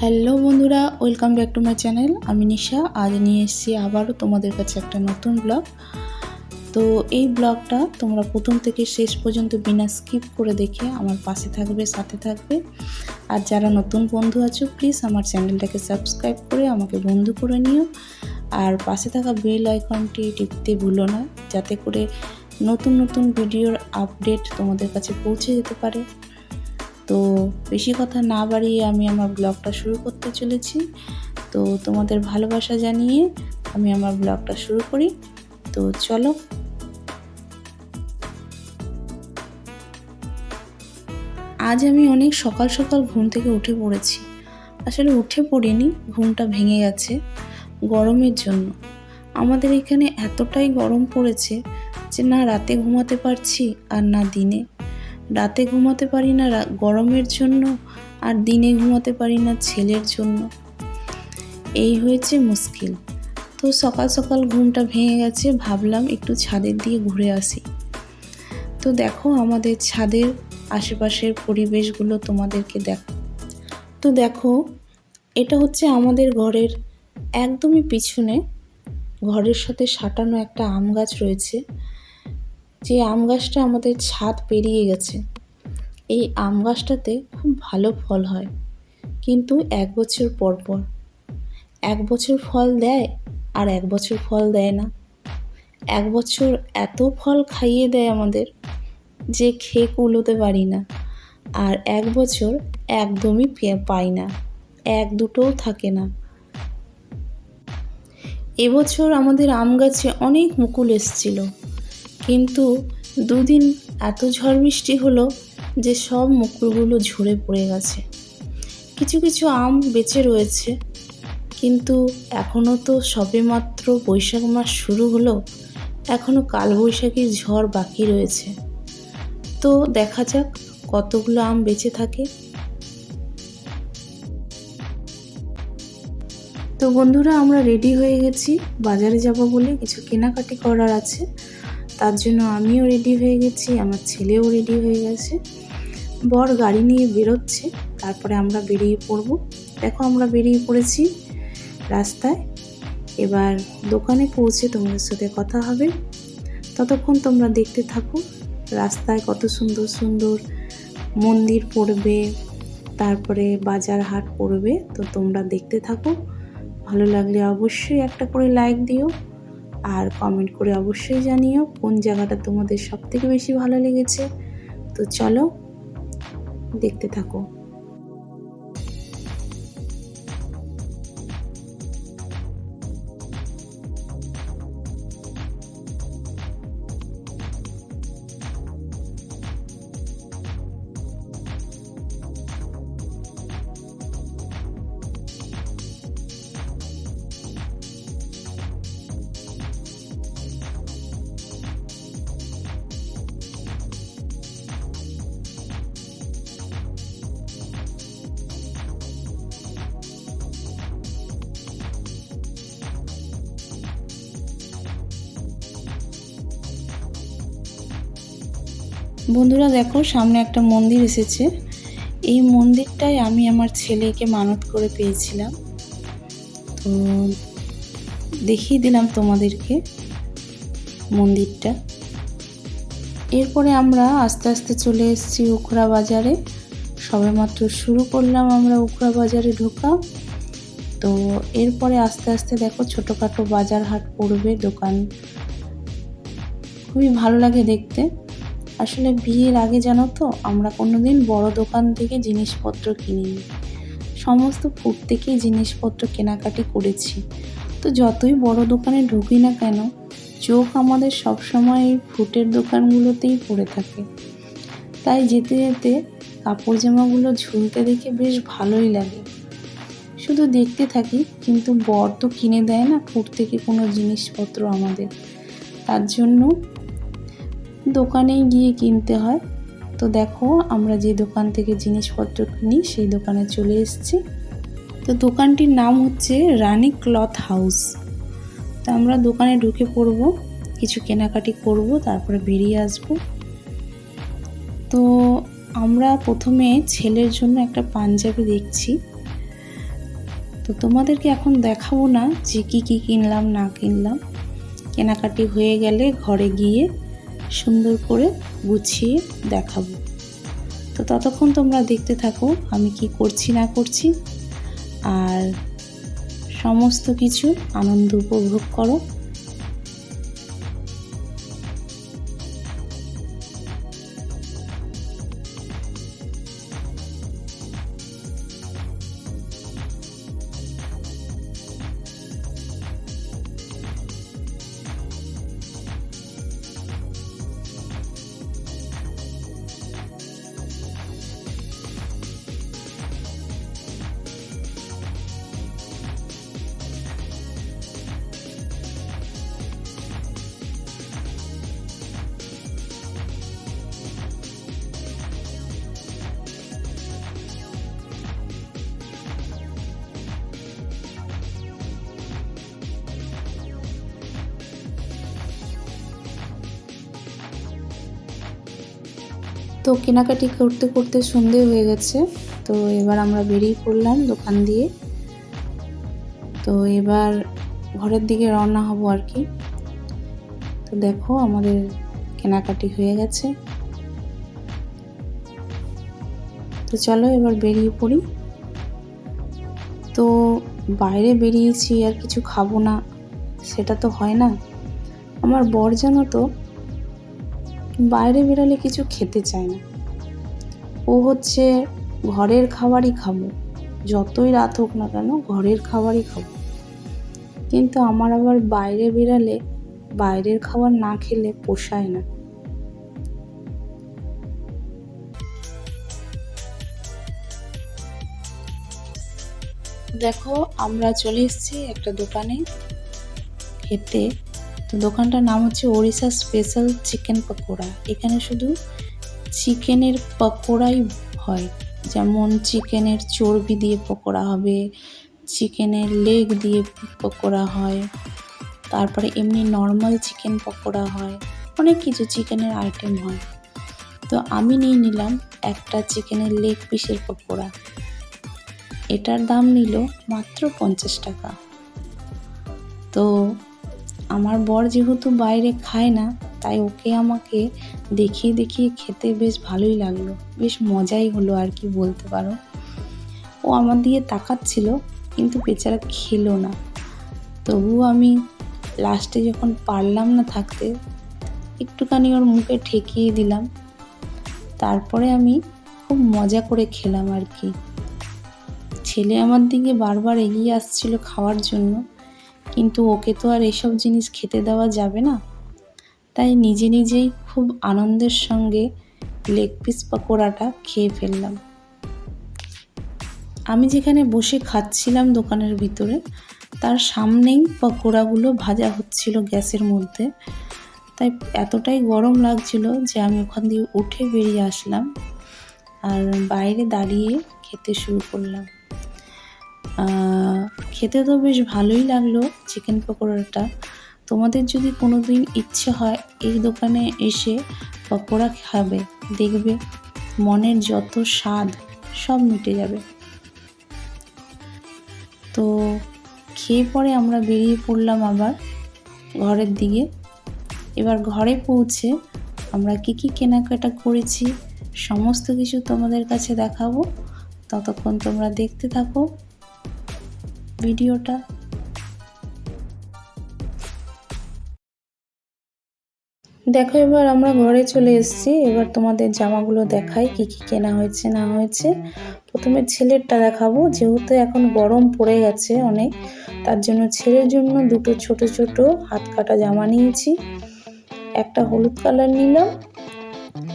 Hello বন্ধুরা, welcome back to my channel. আমি নিশা, আজ নিয়ে এসেছি আবারও তোমাদের কাছে একটা নতুন ব্লগ। তো এই ব্লগটা তোমরা প্রথম থেকে শেষ পর্যন্ত বিনা স্কিপ করে দেখে আমার পাশে থাকবে, সাথে থাকবে। আর যারা নতুন বন্ধু আছো প্লিজ আমার চ্যানেলটাকে সাবস্ক্রাইব করে আমাকে বন্ধু করে নিও। আর পাশে থাকা বেল আইকনটি টিপতে ভুলো না, যাতে করে নতুন নতুন ভিডিওর আপডেট তোমাদের কাছে পৌঁছে যেতে পারে। তো বেশি কথা না বাড়িয়ে আমি আমার ব্লগটা শুরু করতে চলেছি। তো তোমাদের ভালোবাসা জানিয়ে আমি আমার ব্লগটা শুরু করি। তো চলো। আজ আমি অনেক সকাল সকাল ঘুম থেকে উঠে পড়েছি। আসলে উঠে পড়িনি, ঘুমটা ভেঙে গেছে গরমের জন্য। আমাদের এখানে এতটাই গরম পড়েছে যে না রাতে ঘুমাতে পারছি আর না দিনে। রাতে ঘুমাতে পারি না গরমের জন্য আর দিনে ঘুমাতে পারি না ছেলের জন্য। এই হয়েছে মুশকিল। তো সকাল সকাল ঘুমটা ভেঙে গেছে, ভাবলাম একটু ছাদের দিয়ে ঘুরে আসি। তো দেখো আমাদের ছাদের আশেপাশের পরিবেশগুলো তোমাদেরকে দেখো তো দেখো, এটা হচ্ছে আমাদের ঘরের একদমই পিছনে ঘরের সাথে সাঁটানো একটা আম গাছ রয়েছে। যে আম গাছটা আমাদের ছাদ পেরিয়ে গেছে। এই আম গাছটাতে খুব ভালো ফল হয়। কিন্তু এক বছর পর পর। এক বছর ফল দেয় আর এক বছর ফল দেয় না। এক বছর এত ফল খাইয়ে দেয় আমাদের যে খেয়ে কুলোতে পারি না। আর এক বছর একদমই পাই না। এক দুটোও থাকে না। এবছর আমাদের আম গাছে অনেক মুকুল এসছিল। কিন্তু দুদিন এত ঝড় বৃষ্টি হলো যে সব মুকুলগুলো ঝরে পড়ে গেছে। কিছু কিছু আম বেঁচে রয়েছে, কিন্তু এখনও তো সবেমাত্র বৈশাখ মাস শুরু হলো এখনও কালবৈশাখীর ঝড় বাকি রয়েছে। তো দেখা যাক কতগুলো আম বেঁচে থাকে। তো বন্ধুরা, আমরা রেডি হয়ে গেছি। বাজারে যাব বলে কিছু কেনাকাটি করার আছে। তার জন্য আমিও রেডি হয়ে গেছি, আমার ছেলেও রেডি হয়ে গেছে। বর গাড়ি নিয়ে বেরোচ্ছে, তারপরে আমরা বেরিয়ে পড়ব। দেখো আমরা বেরিয়ে পড়েছি রাস্তায়। এবার দোকানে পৌঁছে তোমাদের সাথে কথা হবে। ততক্ষণ তোমরা দেখতে থাকো রাস্তায় কত সুন্দর সুন্দর মন্দির পড়বে, তারপরে বাজার হাট পড়বে। তো তোমরা দেখতে থাকো। ভালো লাগলে অবশ্যই একটা করে লাইক দিও। আর কমেন্ট করে অবশ্যই জানিও কোন জায়গাটা তোমাদের সবথেকে বেশি ভালো লেগেছে। তো চলো, দেখতে থাকো। বন্ধুরা দেখো, সামনে একটা মন্দির এসেছে। এই মন্দিরটাই আমি আমার ছেলেকে মানত করে পেয়েছিলাম। তো দেখিয়ে দিলাম তোমাদেরকে মন্দিরটা। এরপরে আমরা আস্তে আস্তে চলে এসেছি উখরা বাজারে। সবেমাত্র শুরু করলাম আমরা উখরা বাজারে ঢোকা। তো এরপরে আস্তে আস্তে দেখো, ছোটোখাটো বাজার হাট পড়বে দোকান। খুবই ভালো লাগে দেখতে। আসলে বিয়ের আগে জানো তো, আমরা কোনোদিন বড় দোকান থেকে জিনিসপত্র কিনিনি। সমস্ত ফুট থেকেই জিনিসপত্র কেনাকাটি করেছি। তো যতই বড় দোকানে ঢুকি না কেন, চোখ আমাদের সবসময় এই ফুটের দোকানগুলোতেই পড়ে থাকে। তাই যেতে যেতে কাপড় জামাগুলো ঝুলতে দেখে বেশ ভালোই লাগে। শুধু দেখতে থাকি, কিন্তু বর তো কিনে দেয় না ফুট থেকে কোনো জিনিসপত্র আমাদের। তার জন্য দোকানেই গিয়ে কিনতে হয়। তো দেখো, আমরা যে দোকান থেকে জিনিসপত্র কিনি, সেই দোকানে চলে এসেছি। তো দোকানটির নাম হচ্ছে রানী ক্লথ হাউস। তো আমরা দোকানে ঢুকে পড়ব, কিছু কেনাকাটি করব, তারপরে বেরিয়ে আসব। তো আমরা প্রথমে ছেলের জন্য একটা পাঞ্জাবি দেখছি। তো তোমাদেরকে এখন দেখাবো না যে কি কি কিনলাম, না কিনলাম। কেনাকাটি হয়ে গেলে ঘরে গিয়ে সুন্দর করে গুছিয়ে দেখাবো। তো ততক্ষণ তোমরা দেখতে থাকো আমি কি করছি না করছি। আর সমস্ত কিছু আনন্দ উপভোগ করো। তো কেনাকাটি করতে করতে সন্ধে হয়ে গেছে। তো এবার আমরা বেরিয়ে পড়লাম দোকান দিয়ে। তো এবার ঘরের দিকে রওনা হব আর কি। তো দেখো আমাদের কেনাকাটি হয়ে গেছে। তো চলো এবার বেরিয়ে পড়ি। তো বাইরে বেরিয়েছি আর কিছু খাব না, সেটা তো হয় না। আমার বর জানো তো বাইরে বেরালে কিছু খেতে চায় না। ও হচ্ছে ঘরের খাবারই খাব। যতই রাত হোক না কেন ঘরের খাবারই খাব। কিন্তু আমার আবার বাইরে বেরালে বাইরের খাবার না খেলে পোষায় না। দেখো, আমরা চলে এসেছি একটা দোকানে। খেতে তো দোকানটার নাম হচ্ছে ওড়িশা স্পেশাল চিকেন পকোড়া। এখানে শুধু চিকেনের পকোড়াই হয়। যেমন চিকেনের চর্বি দিয়ে পকোড়া হবে, চিকেনের লেগ দিয়ে পকোড়া হয়, তারপরে এমনি নর্মাল চিকেন পকোড়া হয়, অনেক কিছু চিকেনের আইটেম হয়। তো আমি নিয়ে নিলাম একটা চিকেনের লেগ পিসের পকোড়া। এটার দাম নিল মাত্র পঞ্চাশ টাকা। তো আমার বর যেহেতু বাইরে খায় না, তাই ওকে আমাকে দেখিয়ে দেখিয়ে খেতে বেশ ভালোই লাগল। বেশ মজাই হলো আর কি বলতে পারো। ও আমার দিকে তাকাচ্ছিল, কিন্তু বেচারা খেলো না। তবুও আমি লাস্টে যখন পারলাম না থাকতে, একটুখানি ওর মুখে ঠেকিয়ে দিলাম। তারপরে আমি খুব মজা করে খেলাম আর কি। ছেলে আমার দিকে বারবার এগিয়ে আসছিল খাওয়ার জন্য। কিন্তু ওকে তো আর এসব জিনিস খেতে দেওয়া যাবে না। তাই নিজে নিজেই খুব আনন্দের সঙ্গে লেগ পিস পকোড়াটা খেয়ে ফেললাম। আমি যেখানে বসে খাচ্ছিলাম দোকানের ভিতরে, তার সামনেই পকোড়াগুলো ভাজা হচ্ছিল গ্যাসের মধ্যে। তাই এতটাই গরম লাগছিল যে আমি ওখান দিয়ে উঠে বেরিয়ে আসলাম আর বাইরে দাঁড়িয়ে খেতে শুরু করলাম। খেতে তো বেশ ভালোই লাগল চিকেন পকোড়াটা। তোমাদের যদি কোনো দিন ইচ্ছে হয়, এই দোকানে এসে পকোড়া খাবে, দেখবে মনের যত স্বাদ, সব মিটে যাবে। তো খেয়ে পরে আমরা বেরিয়ে পড়লাম আবার ঘরের দিকে। এবার ঘরে পৌঁছে আমরা কী কী কেনাকাটা করেছি, সমস্ত কিছু তোমাদের কাছে দেখাবো। ততক্ষণ তোমরা দেখতে থাকো। ভিডিওটা। দেখো, এবার আমরা ঘরে চলে এসেছি। এবার তোমাদের জামাগুলো দেখাই, কি কি কেনা হয়েছে, না হয়েছে। প্রথমে ছেলেরটা দেখাবো, যেহেতু এখন গরম পড়ে গেছে অনেক, তার জন্য ছেলের জন্য দুটো ছোট ছোট হাত কাটা জামা নিয়েছি। একটা হলুদ কালার নিলাম,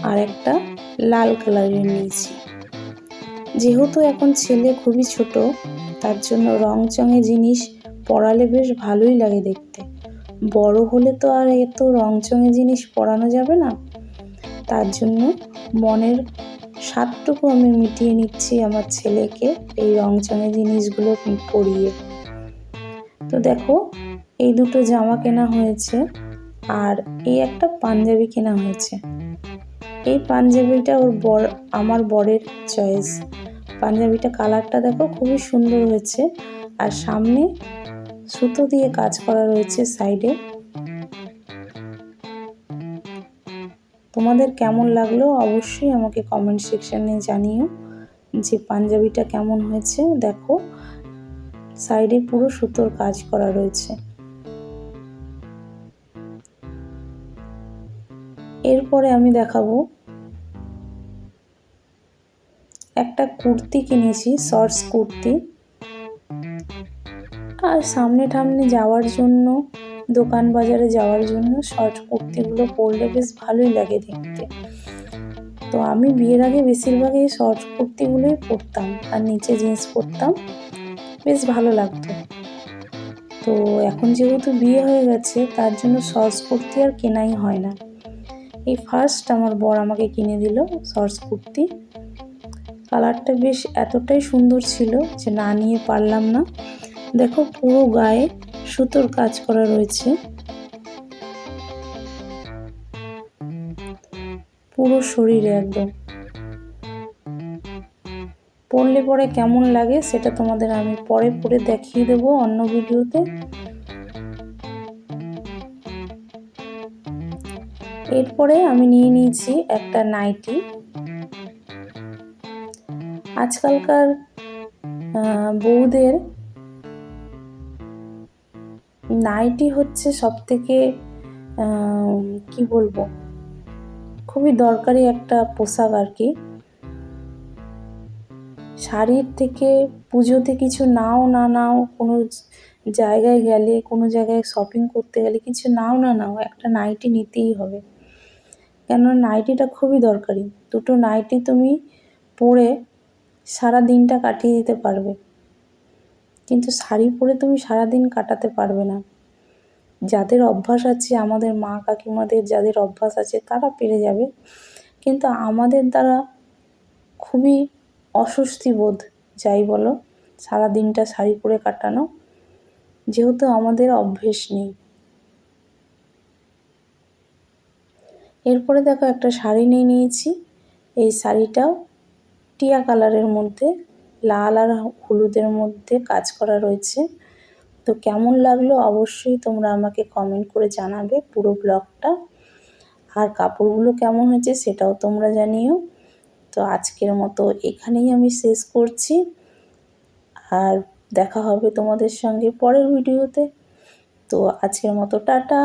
আর একটা লাল কালারের নিয়েছি। যেহেতু এখন ছেলে খুবই ছোট তার জন্য রং চঙে জিনিস পরালে বেশ ভালোই লাগে দেখতে। বড় হলে তো আর এত রং চঙে জিনিস পরানো যাবে না। তার জন্য মনের স্বাদটুকু আমি মিটিয়ে নিচ্ছি আমার ছেলেকে এই রং চঙে জিনিসগুলো পরিয়ে। তো দেখো, এই দুটো জামা কেনা হয়েছে আর এই একটা পাঞ্জাবি কেনা হয়েছে। এই পাঞ্জাবিটা ওর বর, আমার বরের চয়েস। পাঞ্জাবিটা কালারটা দেখো খুবই সুন্দর হয়েছে। আর সামনে সুতো দিয়ে কাজ করা রয়েছে সাইডে। তোমাদের কেমন লাগল অবশ্যই আমাকে কমেন্ট সেকশানে জানিও যে পাঞ্জাবিটা কেমন হয়েছে। দেখো, সাইডে পুরো সুতোর কাজ করা রয়েছে। এরপরে আমি দেখাবো একটা কুর্তি কিনেছি শর্টস কুর্তি। আর সামনে টামনে যাওয়ার জন্য, দোকান বাজারে যাওয়ার জন্য শর্ট কুর্তিগুলো পরলে বেশ ভালোই লাগে দেখতে। তো আমি বিয়ের আগে বেশিরভাগই শর্ট কুর্তিগুলোই পরতাম, আর নিচে জিন্স পরতাম, বেশ ভালো লাগতো। তো এখন যেহেতু বিয়ে হয়ে গেছে, তার জন্য শর্টস কুর্তি আর কেনাই হয় না। এই ফার্স্ট আমার বর আমাকে কিনে দিল শর্টস কুর্তি। কালারটা বেশ এতটাই সুন্দর ছিল যে না নিয়ে পারলাম না। দেখো পুরো গায়ে সুতোর কাজ করা রয়েছে। পুরো শরীরে একদম। পড়লে পরে কেমন লাগে সেটা তোমাদের আমি পরে পরে দেখিয়ে দেব অন্য ভিডিওতে। এরপরে আমি নিয়ে নিয়েছি একটা নাইটি। আজকালকার বউদের নাইটি হচ্ছে সব থেকে কি বলব, খুবই দরকারি একটা পোশাক আর কি। শাড়ির থেকে পুজোতে কিছু নাও না নাও, কোনো জায়গায় গেলে, কোনো জায়গায় শপিং করতে গেলে কিছু নাও না নাও, একটা নাইটি নিতেই হবে। কেন নাইটিটা খুবই দরকারি। দুটো নাইটি তুমি পরে সারা দিনটা কাটিয়ে দিতে পারবে। কিন্তু শাড়ি পরে তুমি সারা দিন কাটাতে পারবে না। যাদের অভ্যাস আছে, আমাদের মা কাকিমাদের যাদের অভ্যাস আছে, তারা পেরে যাবে। কিন্তু আমাদের দ্বারা খুবই অস্বস্তি বোধ, যাই বলো সারা দিনটা শাড়ি পরে কাটানো। যেহেতু আমাদের অভ্যেস নেই। এরপরে দেখো একটা শাড়ি নিয়ে নিয়েছি। এই শাড়িটাও টিয়া কালারের মধ্যে, লাল আর হলুদের মধ্যে কাজ করা রয়েছে। তো কেমন লাগল অবশ্যই তোমরা আমাকে কমেন্ট করে জানাবে পুরো ব্লগটা। আর কাপড়গুলো কেমন হয়েছে সেটাও তোমরা জানিও। তো আজকের মতো এখানেই আমি শেষ করছি। আর দেখা হবে তোমাদের সঙ্গে পরের ভিডিওতে। তো আজকের মতো টাটা।